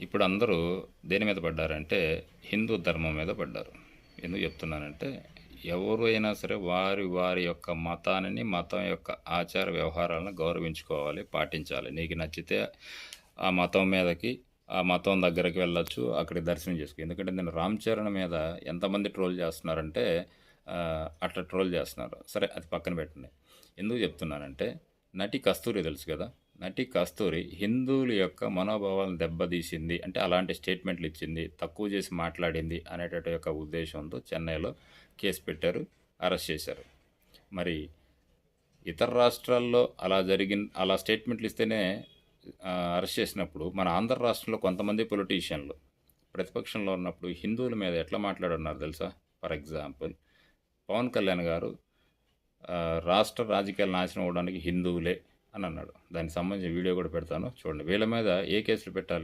ఇప్పుడు అందరూ దేని మీద పడ్డారంటే హిందూ ధర్మం మీద పడ్డారు. ఎందుకు చెప్తున్నానంటే ఎవరు అయినా సరే వారి వారి యొక్క మతాన్ని మతం యొక్క ఆచార వ్యవహారాలను గౌరవించుకోవాలి పాటించాలి. నీకు నచ్చితే ఆ మతం మీదకి ఆ మతం దగ్గరికి వెళ్ళొచ్చు అక్కడికి దర్శనం చేసుకో. ఎందుకంటే నేను రామ్ చరణ్ మీద ఎంతమంది ట్రోల్ చేస్తున్నారంటే అట్లా ట్రోల్ చేస్తున్నారు. సరే అది పక్కన పెట్టండి. ఎందుకు చెప్తున్నానంటే నటి కస్తూరి తెలుసు కదా? నటి కస్తూరి హిందువుల యొక్క మనోభావాలను దెబ్బతీసింది అంటే అలాంటి స్టేట్మెంట్లు ఇచ్చింది తక్కువ చేసి మాట్లాడింది అనేటటువంటి యొక్క ఉద్దేశంతో చెన్నైలో కేసు పెట్టారు అరెస్ట్ చేశారు. మరి ఇతర రాష్ట్రాల్లో అలా జరిగిన అలా స్టేట్మెంట్లు ఇస్తేనే అరెస్ట్ చేసినప్పుడు మన ఆంధ్ర రాష్ట్రంలో కొంతమంది పొలిటీషియన్లు ప్రతిపక్షంలో ఉన్నప్పుడు హిందువుల మీద ఎట్లా మాట్లాడున్నారు తెలుసా? ఫర్ ఎగ్జాంపుల్ పవన్ కళ్యాణ్ గారు రాష్ట్ర రాజకీయాలు నాశనం అవ్వడానికి హిందువులే అని అన్నాడు. దానికి సంబంధించిన వీడియో కూడా పెడతాను. చూడండి. వీళ్ళ మీద ఏ కేసులు పెట్టాలి?